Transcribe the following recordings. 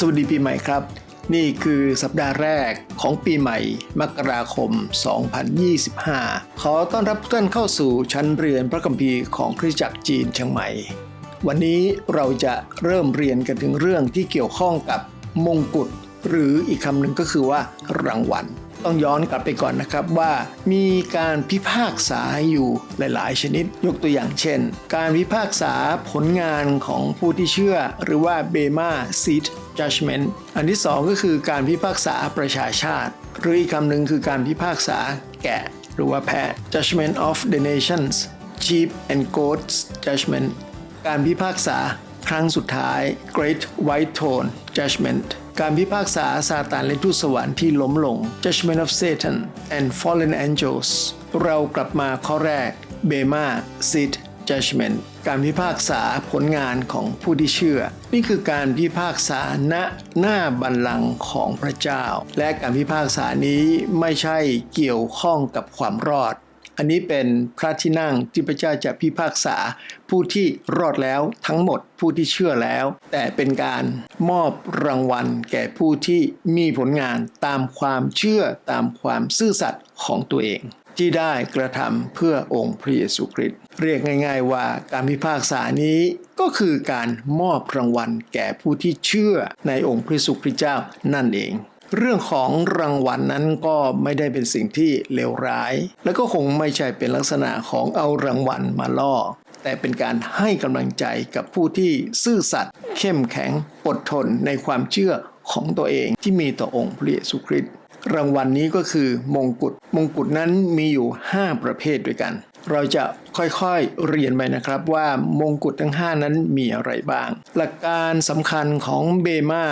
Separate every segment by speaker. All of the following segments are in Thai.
Speaker 1: สวัสดีปีใหม่ครับ นี่คือสัปดาห์แรกของปีใหม่ มกราคม 2025 ขอต้อนรับทุกท่านเข้าสู่ชั้นเรียนพระคัมภีร์ของคริสตจักรจีนเชียงใหม่ วันนี้เราจะเริ่มเรียนกันถึงเรื่องที่เกี่ยวข้องกับมงกุฎหรืออีกคำหนึ่งก็คือว่ารางวัล ต้องย้อนกลับไปก่อนนะครับว่ามีการพิพากษาอยู่หลาย ๆ ชนิด ยกตัวอย่างเช่น การพิพากษาผลงานของผู้ที่เชื่อ หรือว่าเบมาซีด judgment อันที่สองก็คือการพิพากษาประชาชาติ หรืออีกคำหนึ่งคือการพิพากษาแกะ หรือว่าแพะ judgment of the nations sheep and goats judgment การพิพากษาครั้งสุดท้าย Great White Throne Judgment การพิพากษาซาตานและทูตสวรรค์ที่ล้มลง Judgment of Satan and Fallen Angels เรากลับมาข้อแรกเบมาซิด Judgment การพิพากษาผลงานของผู้ที่เชื่อ นี่คือการพิพากษาณหน้าบัลลังก์ของพระเจ้า และการพิพากษานี้ไม่ใช่เกี่ยวข้องกับความรอด อันนี้เป็นพระที่นั่งที่พระเจ้าจะพิพากษา ผู้ที่รอดแล้วทั้งหมดผู้ที่เชื่อแล้ว แต่เป็นการมอบรางวัลแก่ผู้ที่มีผลงานตามความเชื่อตามความซื่อสัตย์ของตัวเอง ที่ได้กระทำเพื่อองค์พระเยซูคริสต์เรียกง่าย ๆ ว่าการพิพากษานี้ก็คือการมอบรางวัลแก่ผู้ที่เชื่อในองค์พระเยซูคริสต์เจ้านั่นเอง เรื่องของรางวัลนนั้นก็ไม่ได้เป็นสิ่งที่เลวร้าย และก็คงไม่ใช่เป็นลักษณะของเอารางวัลมาล่อ แต่เป็นการให้กำลังใจกับผู้ที่ซื่อสัตย์เข้มแข็งอดทนในความเชื่อของตัวเองที่มีต่อองค์พระเยซูคริสต์รางวัลนนี้ก็คือมงกุฎมงกุฎนั้นมีอยู่ 5 ประเภทด้วยกัน เราจะค่อยๆเรียนไปนะครับว่ามงกุฎทั้ง 5 นั้นมีอะไรบ้าง หลักการสำคัญของเบมา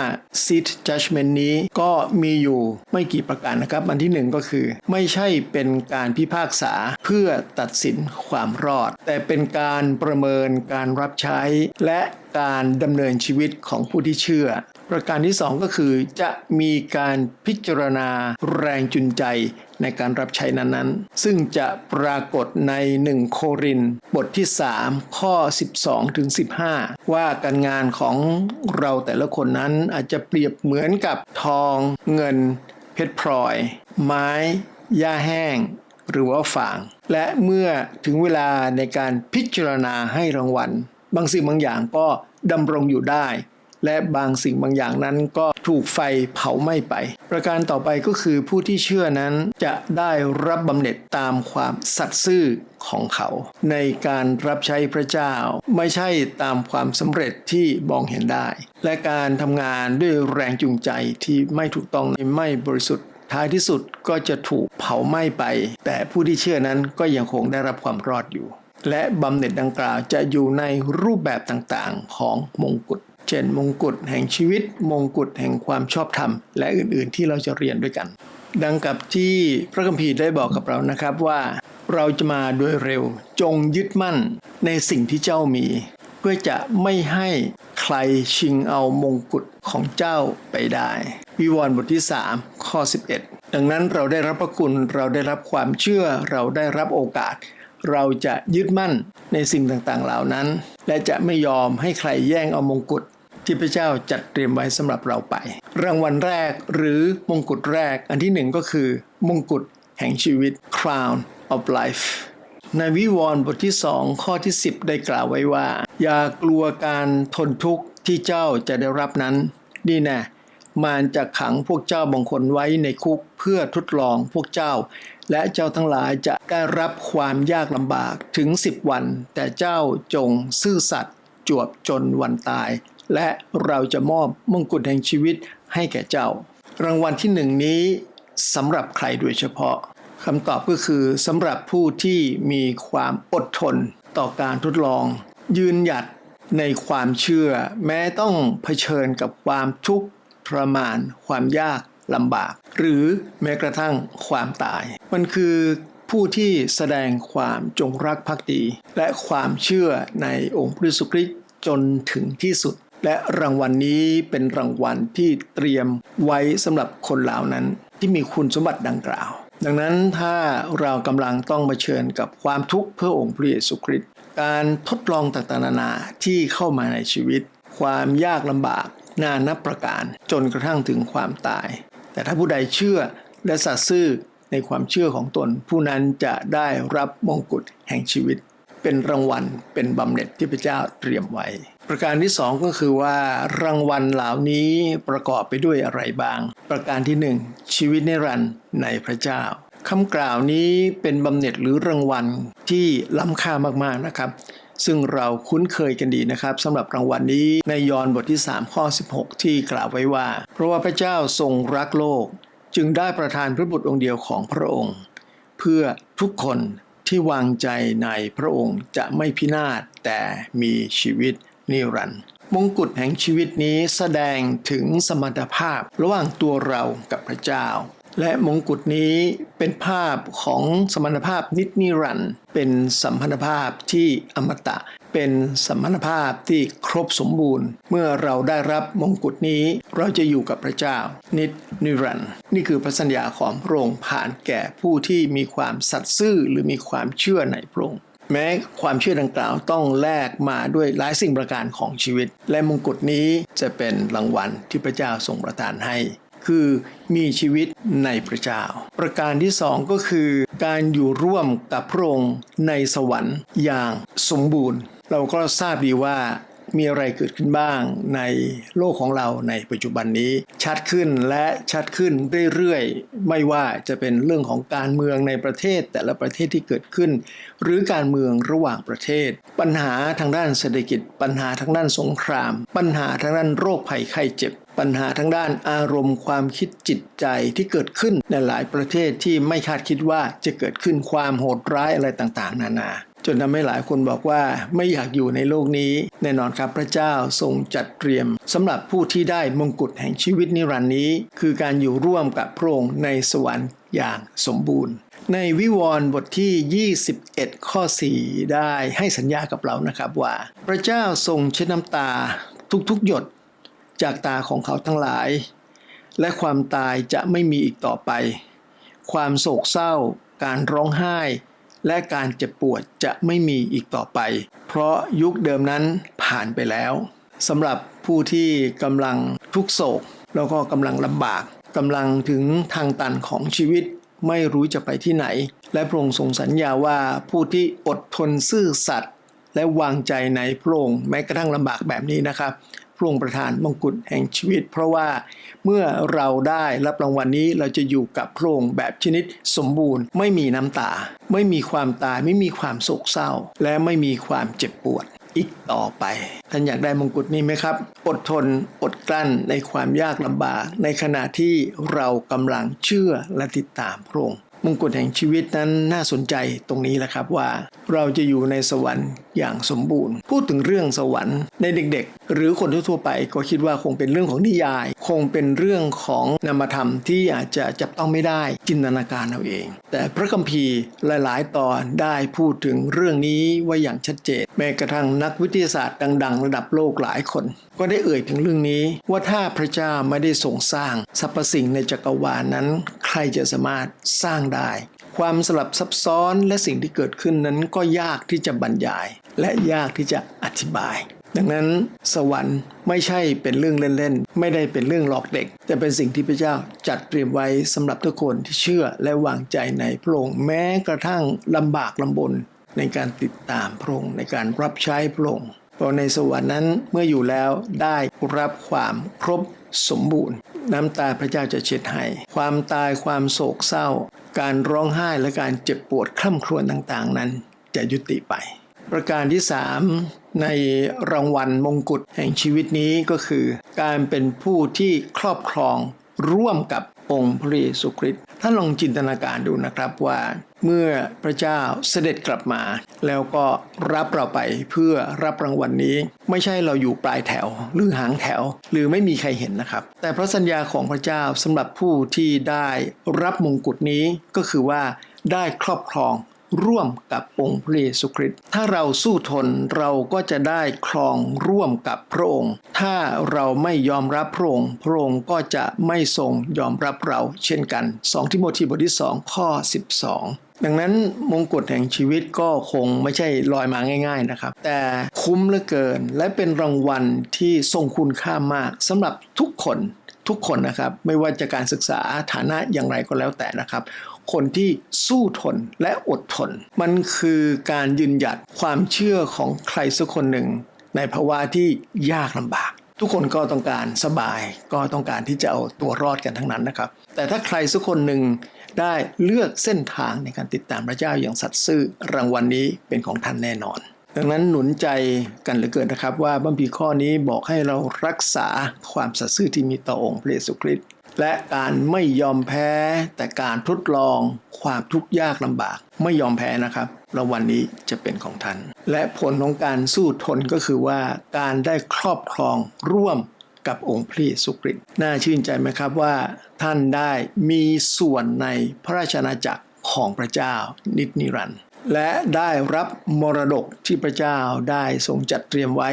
Speaker 1: ซิตจั d เมนนี้ก็มีอยู่ไม่กี่ประการนะครับ อันที่หนึ่งก็คือ ไม่ใช่เป็นการพิพากษาเพื่อตัดสินความรอด แต่เป็นการประเมินการรับใช้และการดำเนินชีวิตของผู้ที่เชื่อ ประการที่ 2 ก็คือจะมีการพิจารณาแรงจูงใจในการรับใช้นั้นๆ ซึ่งจะปรากฏใน 1 โครินบทที่ 3 ข้อ 12ถึง15 ว่าการงานของเราแต่ละคนนั้นอาจจะเปรียบเหมือนกับทองเงิน เพชรพลอย ไม้หญ้าแห้ง หรือว่าฝาง และเมื่อถึงเวลาในการพิจารณาให้รางวัล บางสิ่งบางอย่างก็ดำรงอยู่ได้ และบางสิ่งบางอย่างนั้นก็ถูกไฟเผาไหม้ไป ประการต่อไปก็คือผู้ที่เชื่อนั้นจะได้รับบำเหน็จตามความสัตย์ซื่อของเขา ในการรับใช้พระเจ้า ไม่ใช่ตามความสำเร็จที่มองเห็นได้ และการทำงานด้วยแรงจูงใจที่ไม่ถูกต้องไม่บริสุทธิ์ท้ายที่สุดก็จะถูกเผาไหม้ไป แต่ผู้ที่เชื่อนั้นก็ยังคงได้รับความรอดอยู่ และบำเหน็จดังกล่าวจะอยู่ในรูปแบบต่างๆของมงกุฎ เช่นมงกุฎแห่งชีวิต มงกุฎแห่งความชอบธรรม และอื่นๆ ที่เราจะเรียนด้วยกัน ดังกับที่พระคัมภีร์ได้บอกกับเรานะครับว่า เราจะมาโดยเร็ว จงยึดมั่นในสิ่งที่เจ้ามี เพื่อจะไม่ให้ใครชิงเอามงกุฎของเจ้าไปได้ วิวรณ์บทที่ 3 ข้อ 11 ดังนั้นเราได้รับพระคุณเราได้รับความเชื่อเราได้รับโอกาสเราจะยึดมั่นในสิ่งต่างๆ เหล่านั้น และจะไม่ยอมให้ใครแย่งเอามงกุฎ ที่พระเจ้าจัดเตรียมไว้สำหรับเราไป รางวัลแรกหรือมงกุฎแรกอันที่หนึ่งก็คือ มงกุฎแห่งชีวิต crown of life ในวิวรณ์บทที่สองข้อที่ 10 ได้กล่าวไว้ว่า อย่ากลัวการทนทุกข์ที่เจ้าจะได้รับนั้น นี่แน่มารจะขังพวกเจ้าบางคนไว้ในคุกเพื่อทดลองพวกเจ้า และเจ้าทั้งหลายจะได้รับความยากลำบากถึง10วัน แต่เจ้าจงซื่อสัตย์จวบจนวันตาย และเราจะมอบมงกุฎแห่งชีวิตให้แก่เจ้า รางวัลที่หนึ่งนี้สำหรับใครโดยเฉพาะคำตอบก็คือสำหรับผู้ที่มีความอดทนต่อการทดลอง ยืนหยัดในความเชื่อ แม้ต้องเผชิญกับความทุกข์ทรมาน ความยากลำบาก หรือแม้กระทั่งความตาย มันคือผู้ที่แสดงความจงรักภักดี และความเชื่อในองค์พระเยซูคริสต์จนถึงที่สุด และรางวัลนนี้เป็นรางวัลที่เตรียมไว้สำหรับคนเหล่านั้นที่มีคุณสมบัติดังกล่าว ดังนั้นถ้าเรากำลังต้องเผชิญกับความทุกข์เพื่อองค์พระเยซูคริสต์การทดลองต่างๆนานาที่เข้ามาในชีวิต ความยากลำบากนานนับประการจนกระทั่งถึงความตาย แต่ถ้าผู้ใดเชื่อและสัตย์ซื่อในความเชื่อของตน ผู้นั้นจะได้รับมงกุฎแห่งชีวิต เป็นรางวัลเป็นบำเหน็จที่พระเจ้าเตรียมไว้ ประการที่สองก็คือว่ารางวัลเหล่านี้ประกอบไปด้วยอะไรบ้าง ประการที่หนึ่งชีวิตนิรันดร์ในพระเจ้าคำกล่าวนี้เป็นบำเหน็จหรือรางวัลที่ล้ำค่ามากๆนะครับ ซึ่งเราคุ้นเคยกันดีนะครับสำหรับรางวัลนี้ในยอห์นบทที่ 3 ข้อ 16 ที่กล่าวไว้ว่า เพราะว่าพระเจ้าทรงรักโลก จึงได้ประทานพระบุตรองค์เดียวของพระองค์ เพื่อทุกคนที่วางใจในพระองค์จะไม่พินาศแต่มีชีวิต นิรันดร์มงกุฎแห่งชีวิตนี้แสดงถึงสมรรถภาพระหว่างตัวเรากับพระเจ้า และมงกุฎนี้เป็นภาพของสมรรถภาพนิจนิรันดร์เป็นสัมพันธภาพที่อมตะ เป็นสัมพันธภาพที่ครบสมบูรณ์ เมื่อเราได้รับมงกุฎนี้เราจะอยู่กับพระเจ้า นิจนิรันดร์นี่คือพระสัญญาของพระองค์ผ่านแก่ผู้ที่มีความสัตย์ซื่อหรือมีความเชื่อในพระองค์ แม้ความเชื่อดังกล่าวต้องแลกมาด้วยหลายสิ่งประการของชีวิต และมงกุฎนี้จะเป็นรางวัลที่พระเจ้าทรงประทานให้ คือมีชีวิตในพระเจ้า ประการที่สองก็คือ การอยู่ร่วมกับพระองค์ในสวรรค์อย่างสมบูรณ์ เราก็ทราบดีว่า มีอะไรเกิดขึ้นบ้างในโลกของเราในปัจจุบันนี้ ชัดขึ้นและชัดขึ้นเรื่อยๆ ไม่ว่าจะเป็นเรื่องของการเมืองในประเทศแต่ละประเทศที่เกิดขึ้น หรือการเมืองระหว่างประเทศ ปัญหาทางด้านเศรษฐกิจ ปัญหาทางด้านสงคราม ปัญหาทางด้านโรคภัยไข้เจ็บปัญหาทางด้านอารมณ์ความคิดจิตใจที่เกิดขึ้นในหลายประเทศที่ไม่คาดคิดว่าจะเกิดขึ้นความโหดร้ายอะไรต่างๆ นานา จนทำให้หลายคนบอกว่าไม่อยากอยู่ในโลกนี้ แน่นอนครับพระเจ้าทรงจัดเตรียมสำหรับผู้ที่ได้มงกุฎแห่งชีวิตนิรันดร์นี้ คือการอยู่ร่วมกับพระองค์ในสวรรค์อย่างสมบูรณ์ ในวิวรณ์บทที่ 21 ข้อ 4 ได้ให้สัญญากับเรานะครับว่า พระเจ้าทรงเช็ดน้ำตาทุกๆหยดจากตาของเขาทั้งหลาย และความตายจะไม่มีอีกต่อไป ความโศกเศร้า การร้องไห้ และการเจ็บปวดจะไม่มีอีกต่อไป เพราะยุคเดิมนั้นผ่านไปแล้วสำหรับผู้ที่กำลังทุกโศก แล้วก็กำลังลำบากกำลังถึงทางตันของชีวิตไม่รู้จะไปที่ไหน และพระองค์ทรงสัญญาว่าผู้ที่อดทนซื่อสัตย์และวางใจในพระองค์แม้กระทั่งลำบากแบบนี้นะครับ พระองค์ประทานมงกุฎแห่งชีวิต เพราะว่าเมื่อเราได้รับรางวัลนี้เราจะอยู่กับพระองค์แบบชนิดสมบูรณ์ ไม่มีน้ำตา ไม่มีความตายไม่มีความโศกเศร้า และไม่มีความเจ็บปวดอีกต่อไป ท่านอยากได้มงกุฎนี้ไหมครับ อดทนอดกลั้นในความยากลำบาก ในขณะที่เรากำลังเชื่อและติดตามพระองค์มงกุฎแห่งชีวิตนั้นน่าสนใจตรงนี้แหละครับว่าเราจะอยู่ในสวรรค์อย่างสมบูรณ์ พูดถึงเรื่องสวรรค์ในเด็กๆ หรือคนทั่วๆไปก็คิดว่าคงเป็นเรื่องของนิยาย คงเป็นเรื่องของนามธรรมที่อาจจะจับต้องไม่ได้จินตนาการเอาเอง แต่พระคัมภีร์หลายๆ ตอนได้พูดถึงเรื่องนี้ไว้อย่างชัดเจน แม้กระทั่งนักวิทยาศาสตร์ดัง ๆ ระดับโลกหลายคน ก็ได้เอ่ยถึงเรื่องนี้ว่าถ้าพระเจ้าไม่ได้ทรงสร้างสรรพสิ่งในจักรวาลนั้น ใครจะสามารถสร้างได้ ความสลับซับซ้อนและสิ่งที่เกิดขึ้นนั้นก็ยากที่จะบรรยาย และยากที่จะอธิบาย ดังนั้นสวรรค์ไม่ใช่เป็นเรื่องเล่นๆ ไม่ได้เป็นเรื่องหลอกเด็ก แต่เป็นสิ่งที่พระเจ้าจัดเตรียมไว้สำหรับทุกคนที่เชื่อและวางใจในพระองค์แม้กระทั่งลำบากลำบนในการติดตามพระองค์ในการรับใช้พระองค์เพราะในสวรรค์นั้นเมื่ออยู่แล้วได้รับความครบสมบูรณ์ น้ำตาพระเจ้าจะเช็ดให้ ความตายความโศกเศร้า การร้องไห้และการเจ็บปวดคร่ำครวญต่างๆ นั้นจะยุติไป ประการที่ 3 ในรางวัลมงกุฎแห่งชีวิตนี้ก็คือ การเป็นผู้ที่ครอบครองร่วมกับ องค์พระเยซูคริสต์ท่านลองจินตนาการดูนะครับว่าเมื่อพระเจ้าเสด็จกลับมา แล้วก็รับเราไปเพื่อรับรางวัลนนี้ ไม่ใช่เราอยู่ปลายแถว หรือหางแถว หรือไม่มีใครเห็นนะครับ แต่พระสัญญาของพระเจ้าสำหรับผู้ที่ได้รับมงกุฎนี้ก็คือว่าได้ครอบครอง ร่วมกับองค์พระเยซูคริสต์ถ้าเราสู้ทนเราก็จะได้ครองร่วมกับพระองค์ ถ้าเราไม่ยอมรับพระองค์พระองค์ก็จะไม่ทรงยอมรับเราเช่นกัน 2 ทิโมธีบทที่ 2 ข้อ 12ดังนั้นมงกุฎแห่งชีวิตก็คงไม่ใช่ลอยมาง่าย ๆนะครับ แต่คุ้มเหลือเกิน และเป็นรางวัลที่ทรงคุณค่ามากสำหรับทุกคนทุกคนนะครับ ไม่ว่าจะการศึกษาฐานะอย่างไรก็แล้วแต่นะครับ คนที่สู้ทนและอดทน มันคือการยืนหยัดความเชื่อของใครสักคนหนึ่ง ในภาวะที่ยากลำบาก ทุกคนก็ต้องการสบายก็ต้องการที่จะเอาตัวรอดกันทั้งนั้นนะครับ แต่ถ้าใครสักคนหนึ่งได้เลือกเส้นทางในการติดตามพระเจ้าอย่างสัตย์ซื่อรางวัลนนี้เป็นของท่านแน่นอน ดังนั้นหนุนใจกันเหลือเกินนะครับว่าบัมพีข้อนี้บอกให้เรารักษาความสัตย์ซื่อที่มีต่อองค์พระเยซูคริสต์ และการไม่ยอมแพ้แต่การทดลองความทุกข์ยากลำบาก ไม่ยอมแพ้นะครับรางวันนี้จะเป็นของท่าน และผลของการสู้ทนก็คือว่าการได้ครอบครองร่วมกับองค์พระเยซูคริตน่าชื่นใจไหมครับว่า ท่านได้มีส่วนในพระราชอาณาจักรของพระเจ้านิจนิรันดร์และได้รับมรดกที่พระเจ้าได้ทรงจัดเตรียมไว้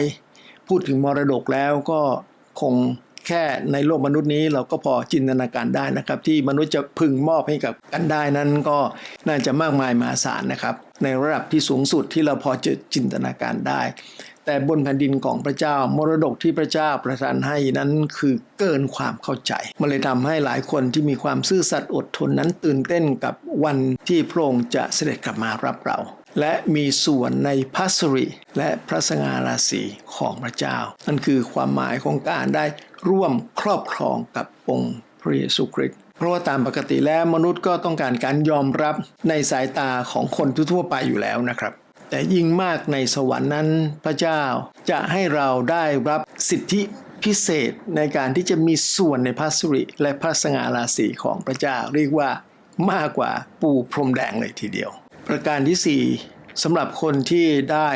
Speaker 1: พูดถึงมรดกแล้วก็คง แค่ในโลกมนุษย์นี้เราก็พอจินตนาการได้นะครับ ที่มนุษย์จะพึงมอบให้กับกันได้นั้นก็น่าจะมากมายมหาศาลนะครับ ในระดับที่สูงสุดที่เราพอจะจินตนาการได้ แต่บนแผ่นดินของพระเจ้ามรดกที่พระเจ้าประทานให้นั้นคือเกินความเข้าใจ มันเลยทำให้หลายคนที่มีความซื่อสัตย์อดทนนั้นตื่นเต้นกับวันที่พระองค์จะเสด็จกลับมารับเรา และมีส่วนในพัสริและพระสง่าราศีของพระเจ้า นั่นคือความหมายของการได้ร่วมครอบครองกับองค์พระเยซูคริสต์เพราะว่าตามปกติแล้วมนุษย์ก็ต้องการการยอมรับในสายตาของคนทั่วไปอยู่แล้วนะครับ แต่ยิ่งมากในสวรรค์นั้นพระเจ้าจะให้เราได้รับสิทธิพิเศษในการที่จะมีส่วนในพระสุริ และพระสง่าราศีของพระเจ้า เรียกว่ามากกว่าปูพรมแดงเลยทีเดียว ประการที่ 4สำหรับคนที่ได้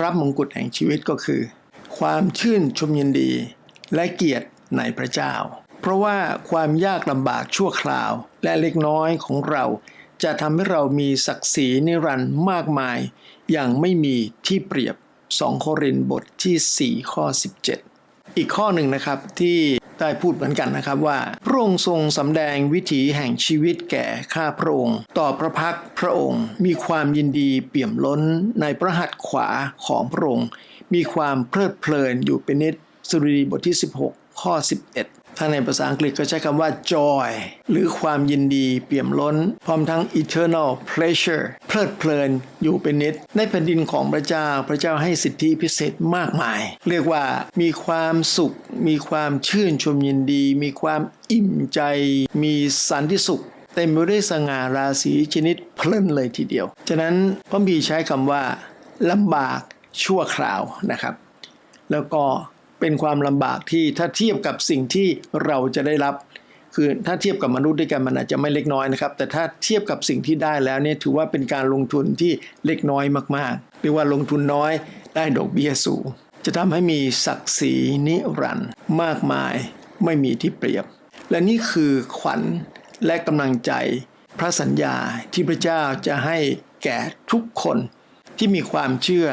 Speaker 1: รับมงกุฎแห่งชีวิตก็คือ ความชื่นชมยินดี และเกียรติในพระเจ้า เพราะว่าความยากลำบากชั่วคราวและเล็กน้อยของเราจะทำให้เรามีศักดิ์ศรีนิรันดร์มากมาย อย่างไม่มีที่เปรียบ 2 โครินธ์บทที่ 4 ข้อ 17 อีกข้อหนึ่งนะครับที่ได้พูดเหมือนกันนะครับว่า พระองค์ทรงสำแดงวิถีแห่งชีวิตแก่ข้าพระองค์ ต่อพระพักพระองค์ มีความยินดีเปี่ยมล้นในพระหัตถ์ขวาของพระองค์ มีความเพลิดเพลินอยู่เป็นนิดสุรีบทที่ 16 ข้อ 11 ถ้าในภาษาอังกฤษก็ใช้คำว่า joy หรือความยินดีเปี่ยมล้น พร้อมทั้ง eternal pleasure เพลิดเพลินอยู่เป็นนิด ในแผ่นดินของพระเจ้าพระเจ้าให้สิทธิพิเศษมากมาย เรียกว่ามีความสุข มีความชื่นชมยินดี มีความอิ่มใจ มีสันติสุขเต็มไปด้วยสง่าราศีชนิดเพลินเลยทีเดียว ฉะนั้นพระบีใช้คำว่าลำบากชั่วคราวนะครับ แล้วก็ เป็นความลำบากที่ถ้าเทียบกับสิ่งที่เราจะได้รับ คือถ้าเทียบกับมนุษย์ด้วยกันมันอาจจะไม่เล็กน้อยนะครับ แต่ถ้าเทียบกับสิ่งที่ได้แล้วเนี่ยถือว่าเป็นการลงทุนที่เล็กน้อยมากๆเรียกว่าลงทุนน้อยได้ดอกเบี้ยสูง จะทำให้มีศักดิ์ศรีนิรันดร์มากมายไม่มีที่เปรียบ และนี่คือขวัญและกำลังใจพระสัญญาที่พระเจ้าจะให้แก่ทุกคนที่มีความเชื่อ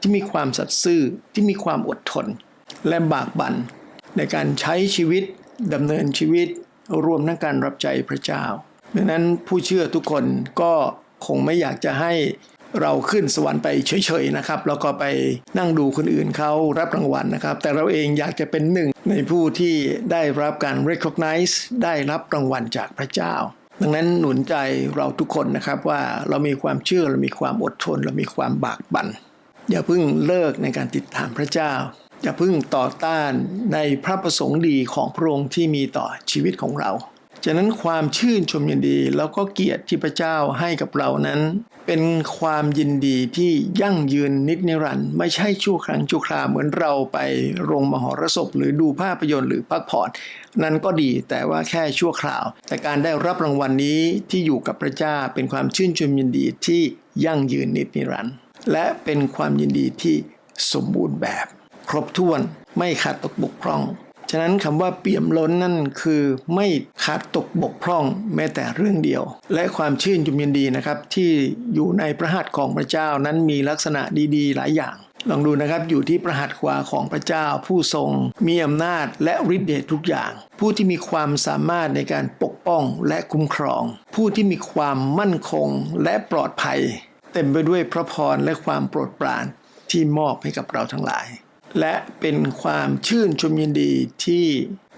Speaker 1: ที่มีความสัตย์ซื่อที่มีความอดทน และบากบั่นในการใช้ชีวิตดำเนินชีวิตรวมทั้งการรับใจพระเจ้า ดังนั้นผู้เชื่อทุกคนก็คงไม่อยากจะให้เราขึ้นสวรรค์ไปเฉยๆนะครับแล้วก็ไปนั่งดูคนอื่นเขารับรางวัลนะครับ แต่เราเองอยากจะเป็นหนึ่งในผู้ที่ได้รับการ recognize ได้รับรางวัลจากพระเจ้า ดังนั้นหนุนใจเราทุกคนนะครับว่าเรามีความเชื่อเรามีความอดทน เรามีความบากบั่นอย่าเพิ่งเลิกในการติดตามพระเจ้า อย่าเพิ่งต่อต้านในพระประสงค์ดีของพระองค์ที่มีต่อชีวิตของเราฉะนั้นความชื่นชมยินดีแล้วก็เกียรติที่พระเจ้าให้กับเรานั้น เป็นความยินดีที่ยั่งยืนนิจนิรันดร์ไม่ใช่ชั่วครั้งชั่วคราวเหมือนเราไปโรงมหรสพ หรือดูภาพยนตร์หรือพักผ่อนนั้นก็ดีแต่ว่าแค่ชั่วคราว แต่การได้รับรางวัลนนี้ที่อยู่กับพระเจ้าเป็นความชื่นชมยินดีที่ยั่งยืนนิจนิรันดร์และเป็นความยินดีที่สมบูรณ์แบบ ครบถ้วน ไม่ขาดตกบกพร่อง ฉะนั้นคำว่าเปี่ยมล้นนั่นคือไม่ขาดตกบกพร่องแม้แต่เรื่องเดียว และความชื่นชมยินดีนะครับ ที่อยู่ในพระหัตถ์ของพระเจ้านั้นมีลักษณะดีๆ หลายอย่างลองดูนะครับอยู่ที่ประหัตถ์ขวาของพระเจ้า ผู้ทรง มีอำนาจและฤทธิ์เดชทุกอย่าง ผู้ที่มีความสามารถในการปกป้องและคุ้มครอง ผู้ที่มีความมั่นคงและปลอดภัย เต็มไปด้วยพระพรและความโปรดปรานที่มอบให้กับเราทั้งหลาย และเป็นความชื่นชมยินดีที่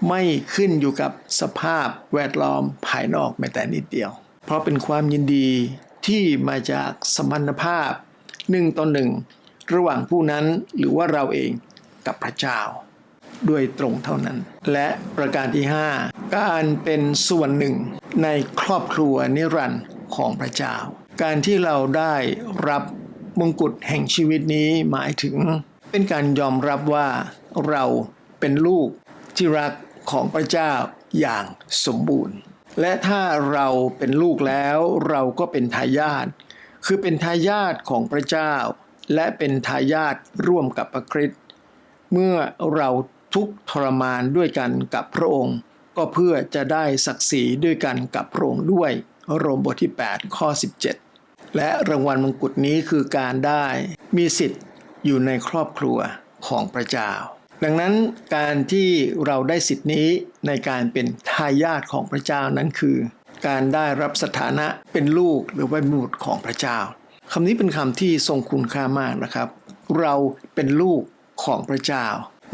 Speaker 1: ไม่ขึ้นอยู่กับสภาพแวดล้อมภายนอกแม้แต่นิดเดียว เพราะเป็นความยินดีที่มาจากสมรรถภาพหนึ่งต่อหนึ่งระหว่างผู้นั้นหรือว่าเราเองกับพระเจ้า ด้วยตรงเท่านั้น และประการที่ 5 การเป็นส่วนหนึ่งในครอบครัวนิรันดร์ของพระเจ้า การที่เราได้รับมงกุฎแห่งชีวิตนี้หมายถึง เป็นการยอมรับว่าเราเป็นลูกที่รักของพระเจ้าอย่างสมบูรณ์ และถ้าเราเป็นลูกแล้วเราก็เป็นทายาทคือเป็นทายาทของพระเจ้า และเป็นทายาทร่วมกับพระคริสต์เมื่อเราทุกทรมานด้วยกันกับพระองค์ ก็เพื่อจะได้ศักดิ์ศรีด้วยกันกับพระองค์ด้วยโรมบทที่ 8 ข้อ 17 และรางวัลมงกุฎนี้คือการได้มีสิทธิ์ อยู่ในครอบครัวของพระเจ้า ดังนั้นการที่เราได้สิทธินี้ในการเป็นทายาทของพระเจ้านั้นคือ การได้รับสถานะเป็นลูกหรือว่าบุตรของพระเจ้าคำนี้เป็นคำที่ทรงคุณค่ามากนะครับ เราเป็นลูกของพระเจ้า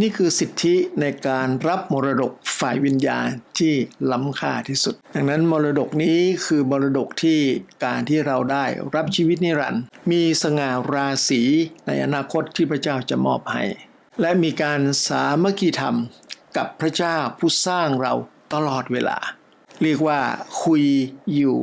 Speaker 1: นี่คือสิทธิในการรับมรดกฝ่ายวิญญาณที่ล้ำค่าที่สุด ดังนั้นมรดกนี้คือมรดกที่การที่เราได้รับชีวิตนิรันดร์มีสง่าราศีในอนาคตที่พระเจ้าจะมอบให้ และมีการสามัคคีธรรมกับพระเจ้าผู้สร้างเราตลอดเวลา เรียกว่าคุยอยู่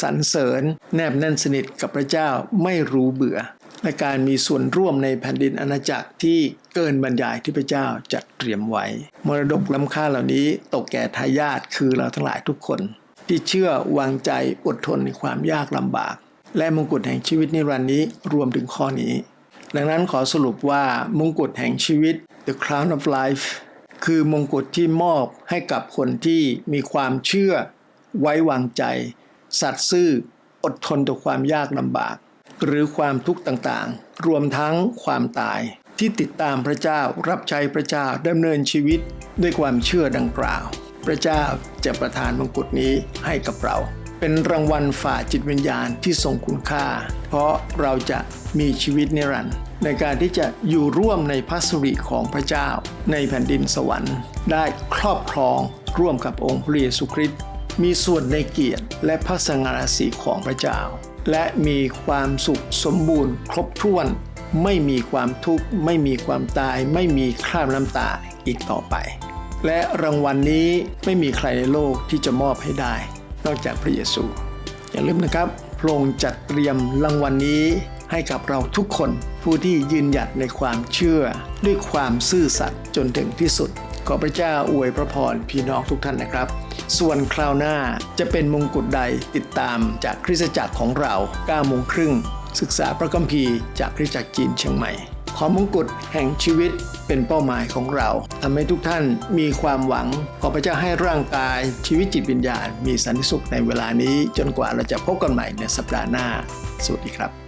Speaker 1: สรรเสริญ แนบแน่นสนิทกับพระเจ้าไม่รู้เบื่อ และการมีส่วนร่วมในแผ่นดินอาณาจักรที่เกินบรรยายที่พระเจ้าจัดเตรียมไว้ มรดกล้ำค่าเหล่านี้ตกแก่ทายาทคือเราทั้งหลายทุกคน ที่เชื่อวางใจอดทนในความยากลำบาก และมงกุฎแห่งชีวิตนิรันดร์นี้รวมถึงข้อนี้ ดังนั้นขอสรุปว่ามงกุฎแห่งชีวิต the crown of life คือมงกุฎที่มอบให้กับคนที่มีความเชื่อ ไว้วางใจ สัตย์ซื่อ อดทนต่อความยากลำบาก หรือความทุกข์ต่างๆ รวมทั้งความตาย ที่ติดตามพระเจ้ารับใช้พระเจ้าดำเนินชีวิตด้วยความเชื่อดังกล่าว พระเจ้าจะประทานมงกุฎนี้ให้กับเรา เป็นรางวัลฝ่าจิตวิญญาณที่ทรงคุณค่า เพราะเราจะมีชีวิตนิรันดร์ในการที่จะอยู่ร่วมในพระสุริของพระเจ้า ในแผ่นดินสวรรค์ ได้ครอบครองร่วมกับองค์พระเยซูคริสต์มีส่วนในเกียรติและพระสง่าราศีของพระเจ้า และมีความสุขสมบูรณ์ ครบถ้วน ไม่มีความทุกข์ ไม่มีความตาย ไม่มีคราบน้ำตาอีกต่อไป และรางวัลนนี้ไม่มีใครในโลกที่จะมอบให้ได้ นอกจากพระเยซู อย่าลืมนะครับพระองค์จัดเตรียมรางวัลนนี้ให้กับเราทุกคนผู้ที่ยืนหยัดในความเชื่อด้วยความซื่อสัตย์จนถึงที่สุด ขอพระเจ้าอวยพระพรพี่น้องทุกท่านนะครับ ส่วนคราวหน้าจะเป็นมงกุฎใดติดตามจากคริสตจักรของเรา9โมงครึ่งศึกษาพระคัมภีร์จากคริสตจักรจีนเชียงใหม่ ขอมงกุฎแห่งชีวิตเป็นเป้าหมายของเราทำให้ทุกท่านมีความหวัง ขอพระเจ้าให้ร่างกายชีวิตจิตวิญญาณ มีสันติสุขในเวลานี้จนกว่าเราจะพบกันใหม่ในสัปดาห์หน้า สวัสดีครับ